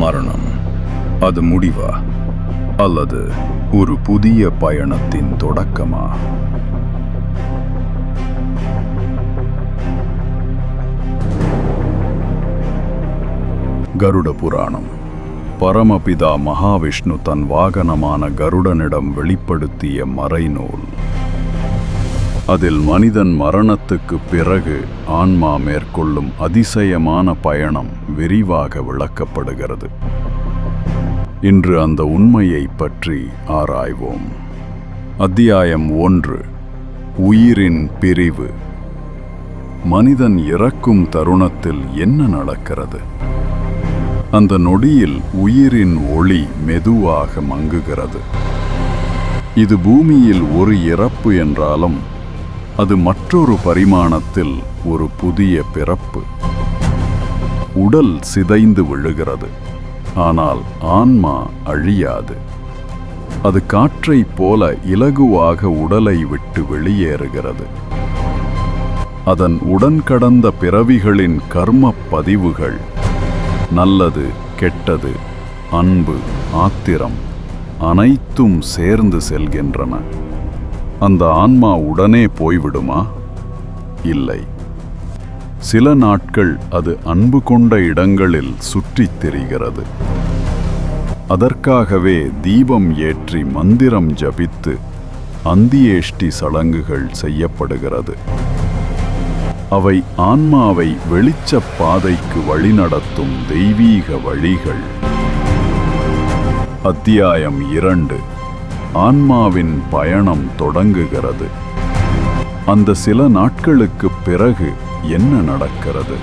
மரணம். அது முடிவா? அல்லது ஒரு புதிய பயணத்தின் தொடக்கமா? கருட புராணம். பரமபிதா மகாவிஷ்ணு தன் வாகனமான கருடனிடம் வெளிப்படுத்திய மறைநூல். அதில் மனிதன் மரணத்துக்கு பிறகு ஆன்மா மேற்கொள்ளும் அதிசயமான பயணம். விரிவாக விளக்கப்படுகிறது. இன்று அந்த உண்மையை பற்றி ஆராய்வோம். அத்தியாயம் ஒன்று. உயிரின் பிரிவு. மனிதன் இறக்கும் தருணத்தில் என்ன நடக்கிறது? அந்த நொடியில் உயிரின் ஒளி மெதுவாக மங்குகிறது. இது பூமியில் ஒரு இறப்பு என்றாலும் அது மற்றொரு பரிமாணத்தில் ஒரு புதிய பிறப்பு. உடல் சிதைந்து விழுகிறது. ஆனால் ஆன்மா அழியாது. அது காற்றைப் போல இலகுவாக உடலை விட்டு வெளியேறுகிறது. அதன் உடன் கடந்த பிறவிகளின் கர்ம பதிவுகள் நல்லது கெட்டது அன்பு ஆத்திரம் அனைத்தும் சேர்ந்து செல்கின்றன. அந்த ஆன்மா உடனே போய்விடுமா? இல்லை. சில நாட்கள் அது அன்பு கொண்ட இடங்களில் சுற்றித் திரிகிறது. அதற்காகவே தீபம் ஏற்றி மந்திரம் ஜபித்து அந்தியேஷ்டி சடங்குகள் செய்யப்படுகிறது. அவை ஆன்மாவை வெளிச்சப் பாதைக்கு வழிநடத்தும் தெய்வீக வழிகள். அத்தியாயம் இரண்டு. ஆன்மாவின் பயணம் தொடங்குகிறது. அந்த சில நாட்களுக்குப் பிறகு என்ன நடக்கிறது?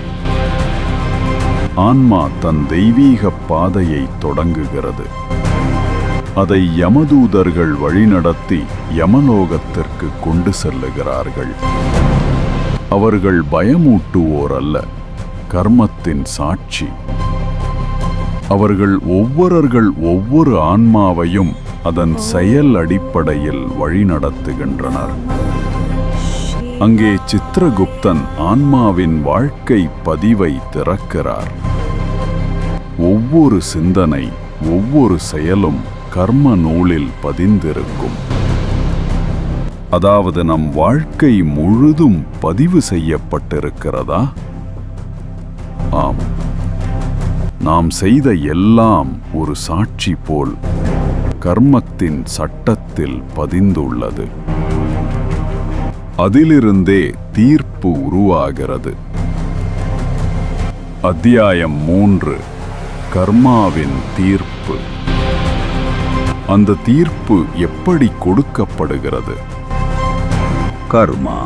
ஆன்மா தன் தெய்வீக பாதையை தொடங்குகிறது. அதை யமதூதர்கள் வழிநடத்தி யமலோகத்திற்கு கொண்டு செல்லுகிறார்கள். அவர்கள் பயமூட்டுவோர் அல்ல கர்மத்தின் சாட்சி. அவர்கள் ஒவ்வொருவர்கள் ஒவ்வொரு ஆன்மாவையும் அதன் செயல் அடிப்படையில் வழிநடத்துகின்றனர். அங்கே சித்திரகுப்தன் ஆன்மாவின் வாழ்க்கை பதிவை திறக்கிறார். ஒவ்வொரு சிந்தனை ஒவ்வொரு செயலும் கர்ம நூலில் பதிந்திருக்கும். அதாவது நம் வாழ்க்கை முழுதும் பதிவு செய்யப்பட்டிருக்கிறதா? ஆம். நாம் செய்த எல்லாம் ஒரு சாட்சி போல் கர்மத்தின் சட்டத்தில் பதிந்துள்ளது. அதிலிருந்தே தீர்ப்பு உருவாகிறது. அத்தியாயம் மூன்று. கர்மாவின் தீர்ப்பு. அந்த தீர்ப்பு எப்படி கொடுக்கப்படுகிறது? கர்மா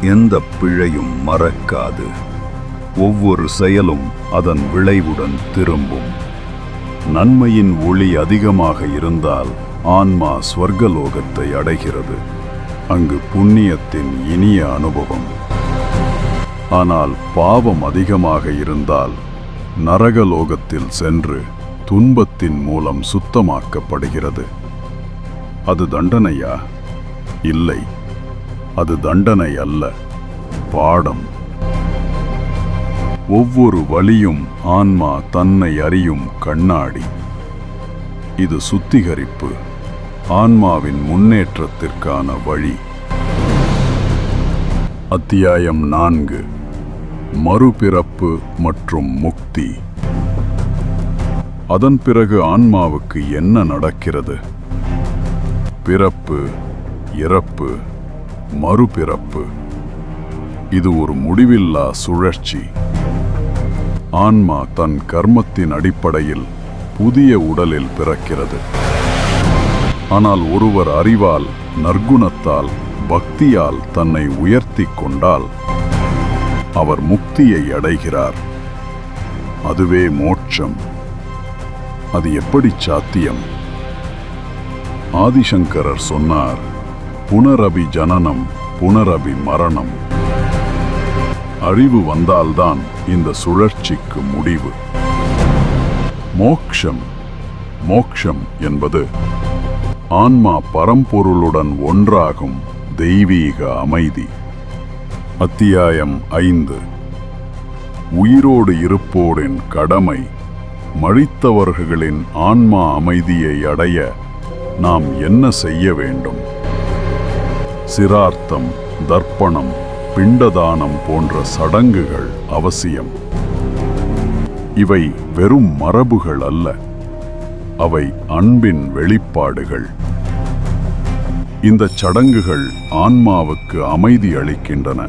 எந்த பிழையும் மறக்காது. ஒவ்வொரு செயலும் அதன் விளைவுடன் திரும்பும். நன்மையின் ஒளி அதிகமாக இருந்தால் ஆன்மா ஸ்வர்கலோகத்தை அடைகிறது. அங்கு புண்ணியத்தின் இனிய அனுபவம். ஆனால் பாவம் அதிகமாக இருந்தால் நரகலோகத்தில் சென்று துன்பத்தின் மூலம் சுத்தமாக்கப்படுகிறது. அது தண்டனையா? இல்லை. அது தண்டனை அல்ல பாடம். ஒவ்வொரு வழியும் ஆன்மா தன்னை அறியும் கண்ணாடி. இது சுத்திகரிப்பு. ஆன்மாவின் முன்னேற்றத்திற்கான வழி. அத்தியாயம் நான்கு. மறுபிறப்பு மற்றும் முக்தி. அதன் பிறகு ஆன்மாவுக்கு என்ன நடக்கிறது? பிறப்பு இறப்பு மறுபிறப்பு. இது ஒரு முடிவில்லா சுழற்சி. ஆன்மா தன் கர்மத்தின் அடிப்படையில் புதிய உடலில் பிறக்கிறது. ஆனால் ஒருவர் அறிவால் நற்குணத்தால் பக்தியால் தன்னை உயர்த்திக் கொண்டால் அவர் முக்தியை அடைகிறார். அதுவே மோட்சம். அது எப்படி சாத்தியம்? ஆதிசங்கரர் சொன்னார் புனரபி ஜனனம் புனரபி மரணம். அறிவு வந்தால்தான் இந்த சுழற்சிக்கு முடிவு. மோக்ஷம் மோக்ஷம் என்பது ஆன்மா பரம்பொருளுடன் ஒன்றாகும் தெய்வீக அமைதி. அத்தியாயம் ஐந்து. உயிரோடு இருப்போரின் கடமை மழித்தவர்களின் ஆன்மா அமைதியை அடைய நாம் என்ன செய்ய வேண்டும்? சிரார்த்தம் தர்ப்பணம் பிண்டதானம் போன்ற சடங்குகள் அவசியம். இவை வெறும் மரபுகள் அல்ல. அவை அன்பின் வெளிப்பாடுகள். இந்த சடங்குகள் ஆன்மாவுக்கு அமைதி அளிக்கின்றன.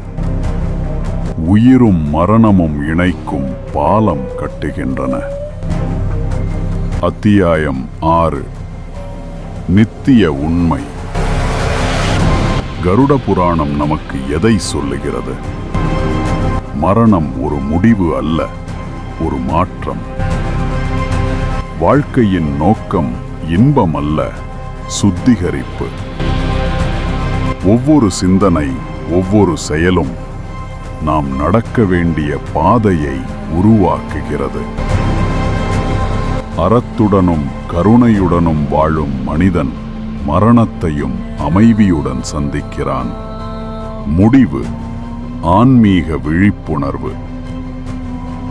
உயிரும் மரணமும் இணைக்கும் பாலம் கட்டுகின்றன. அத்தியாயம் ஆறு. நித்திய உண்மை. கருட புராணம் நமக்கு எதை சொல்லுகிறது? மரணம் ஒரு முடிவு அல்ல ஒரு மாற்றம். வாழ்க்கையின் நோக்கம் இன்பம் அல்ல சுத்திகரிப்பு. ஒவ்வொரு சிந்தனை ஒவ்வொரு செயலும் நாம் நடக்க வேண்டிய பாதையை உருவாக்குகிறது. அறத்துடனும் கருணையுடனும் வாழும் மனிதன் மரணத்தையும் அமைதியுடன் சந்திக்கிறான். முடிவு ஆன்மீக விழிப்புணர்வு.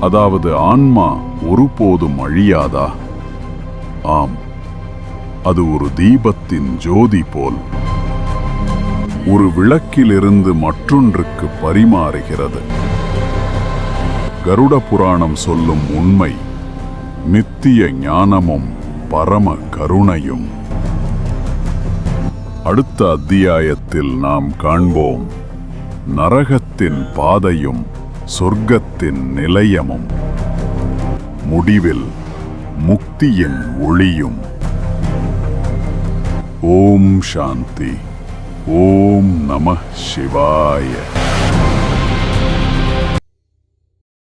அதாவது ஆன்மா ஒருபோதும் அழியாதா? ஆம். அது ஒரு தீபத்தின் ஜோதி போல். ஒரு விளக்கிலிருந்து மற்றொன்றுக்கு பரிமாறுகிறது. கருட புராணம் சொல்லும் உண்மை நித்திய ஞானமும் பரம கருணையும். அடுத்த அத்தியாயத்தில் நாம் காண்போம் நரகத்தின் பாதையும் சொர்க்கத்தின் நிலையமும். முடிவில் முக்தியில் ஒளியும். ஓம் சாந்தி. ஓம் நம சிவாய.